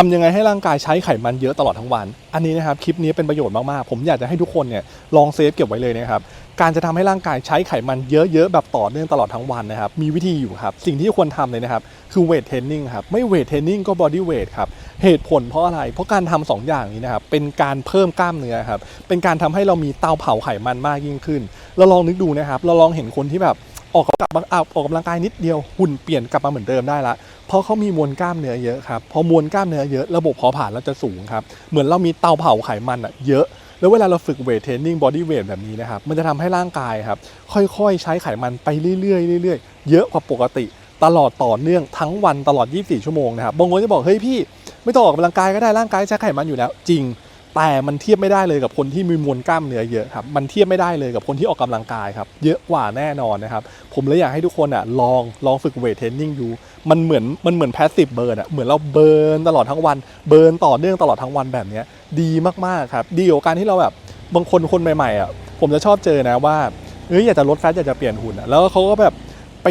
ทำยังไงให้ร่างกายใช้ไขมันเยอะตลอดทั้งวัน อันนี้นะครับคลิปนี้เป็นประโยชน์มากๆ ผมอยากจะให้ทุกคนเนี่ยลองเซฟเก็บไว้เลยนะครับ การจะทำให้ร่างกายใช้ไขมันเยอะๆแบบต่อเนื่องตลอดทั้งวันนะครับ มีวิธีอยู่ครับ สิ่งที่ควรทำเลยนะครับ คือเวทเทรนนิ่งครับ ไม่เวทเทรนนิ่งก็บอดี้เวทครับ เหตุผลเพราะอะไร เพราะการทำสองอย่างนี้นะครับ เป็นการเพิ่มกล้ามเนื้อครับ เป็นการทำให้เรามีเตาเผาไขมันมากยิ่งขึ้น เราลองนึกดูนะครับ เราลองเห็นคนที่แบบออกกำลังออกกำลังกายนิดเดียวหุ่นเปลี่ยนกลับมาเหมือนเดิมได้ละ เพราะเขามีมวลกล้ามเนื้อเยอะครับพอมวลกล้ามเนื้อเยอะระบบเผาผลาญเราจะสูงครับเหมือนเรามีเตาเผาไขมันอะเยอะแล้วเวลาเราฝึกเวทเทรนนิ่งบอดี้เวทแบบนี้นะครับ มันจะทำให้ร่างกายครับ ค่อยๆ ใช้ไขมันไปเรื่อยๆเรื่อยๆ เยอะกว่าปกติ ตลอดต่อเนื่องทั้งวันตลอด 24 ชั่วโมงนะครับ บางคนจะบอก เฮ้ยพี่ ไม่ต้องออกกำลังกายก็ได้ร่างกายใช้ไขมันอยู่แล้ว จริง แต่มันเทียบไม่ได้เลยกับคนที่มีมวลกล้ามเนื้อเยอะครับ มันเทียบไม่ได้เลยกับคนที่ออกกำลังกายครับ เยอะกว่าแน่นอนนะครับ ผมเลยอยากให้ทุกคนอะลองลองฝึกเวทเทรนนิ่งดูมันเหมือนมันเหมือนแพสซีฟเบิร์นอะ เหมือนเราเบิร์นตลอดทั้งวัน เบิร์นต่อเนื่องตลอดทั้งวันแบบนี้ดีมากๆครับ ดีกว่าการที่เราแบบบางคนคนใหม่ๆอะ ผมจะชอบเจอนะว่าเฮ้ยอยากจะลดแฟตอยากจะเปลี่ยนหุ่นอะ แล้วเขาก็แบบไป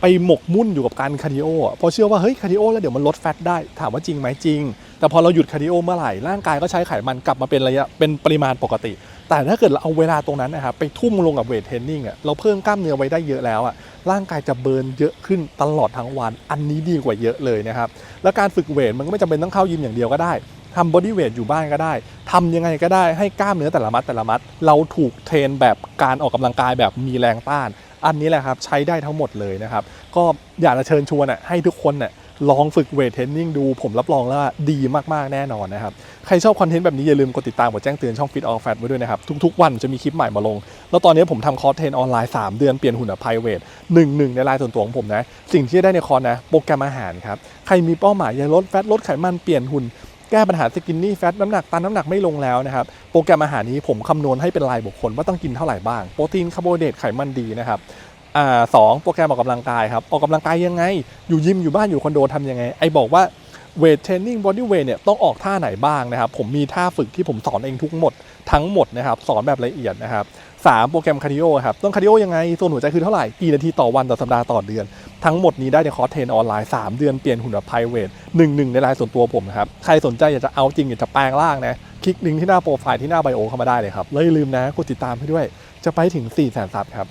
ไปหมกมุ่นอยู่กับการคาร์ดิโออะเพราะเชื่อว่าเฮ้ยคาร์ดิโอแล้วเดี๋ยวมันลดแฟตได้ ถามว่าจริงไหมจริง แต่พอเราหยุดคาร์ดิโอเมื่อไหร่ร่างกายก็ใช้ไขมันกลับมาเป็นระยะเป็นปริมาณปกติ แต่ถ้าเกิดเราเอาเวลาตรงนั้นนะครับไปทุ่มลงกับเวทเทรนนิ่งอะเราเพิ่มกล้ามเนื้อไว้ได้เยอะแล้วอะร่างกายจะเบิร์นเยอะขึ้นตลอดทั้งวัน อันนี้ดีกว่าเยอะเลยนะครับแล้วการฝึกเวทมันก็ไม่จำเป็นต้องเข้ายิมอย่างเดียวก็ได้ทำบอดี้เวทอยู่บ้านก็ได้ทำยังไงก็ได้ให้กล้ามเนื้อแต่ละมัดแต่ละมัด เราถูกเทรนแบบการออกกำลังกายแบบมีแรงต้าน อันนี้แหละครับใช้ได้ทั้งหมดเลยนะครับ ก็อยากจะเชิญชวนอะให้ทุกคนน่ะ ลองฝึกเวทเทรนนิ่งดูผมรับรองแล้วว่าดีมากๆแน่นอนนะครับ ใครชอบคอนเทนต์แบบนี้อย่าลืมกดติดตามกดแจ้งเตือนช่อง Fit All Fat ไว้ด้วยนะครับ ทุกๆวันจะมีคลิปใหม่มาลง แล้วตอนนี้ผมทำคอร์สเทรนออนไลน์ 3 เดือนเปลี่ยนหุ่นแบบไพรเวทหนึ่งหนึ่งในลน์ส่วนตัวของผมนะ สิ่งที่ได้ในคอร์สนะโปรแกรมอาหารครับใครมีเป้าหมายอยากลดแฟตลดไขมันเปลี่ยนหุ่นแก้ปัญหาสกินนี่แฟตน้ำหนักตันน้ำหนักไม่ลงแล้วนะครับโปรแกรมอาหารนี้ผมคำนวณให้เป็นรายบุคคลว่าต้องกินเท่าไหร่บ้างโปรตีนคาร์โบไฮเดรตไขมันดีนะครับ อ่าสองโปรแกรมออกกำลังกายครับ ออกกำลังกายยังไง อยู่ยิมอยู่บ้านอยู่คอนโดทำยังไง ไอบอกว่าเวทเทรนนิ่งบอดี้เวทเนี่ยต้องออกท่าไหนบ้างนะครับ ผมมีท่าฝึกที่ผมสอนเองทุกหมดทั้งหมดนะครับ สอนแบบละเอียดนะครับสามโปรแกรมคาร์ดิโอครับต้องคาร์ดิโอยังไงส่วนหัวใจคือเท่าไหร่กี่นาทีต่อวันต่อสัปดาห์ต่อเดือน ทั้งหมดนี้ได้ในคอร์สเทรนออนไลน์ 3 เดือนเปลี่ยนหุ่นแบบไพรเวทหนึ่งหนึ่งในไลน์ส่วนตัวผมนะครับ ใครสนใจอยากจะเอาจริงอยากจะแปลงร่างนะคลิกลิงก์ที่หน้าโปรไฟล์ที่หน้าไบโอเข้ามาได้เลยครับแล้วอย่าลืมนะกดติดตามให้ด้วย จะไปถึง4 0 0 0 0 0ซับครับ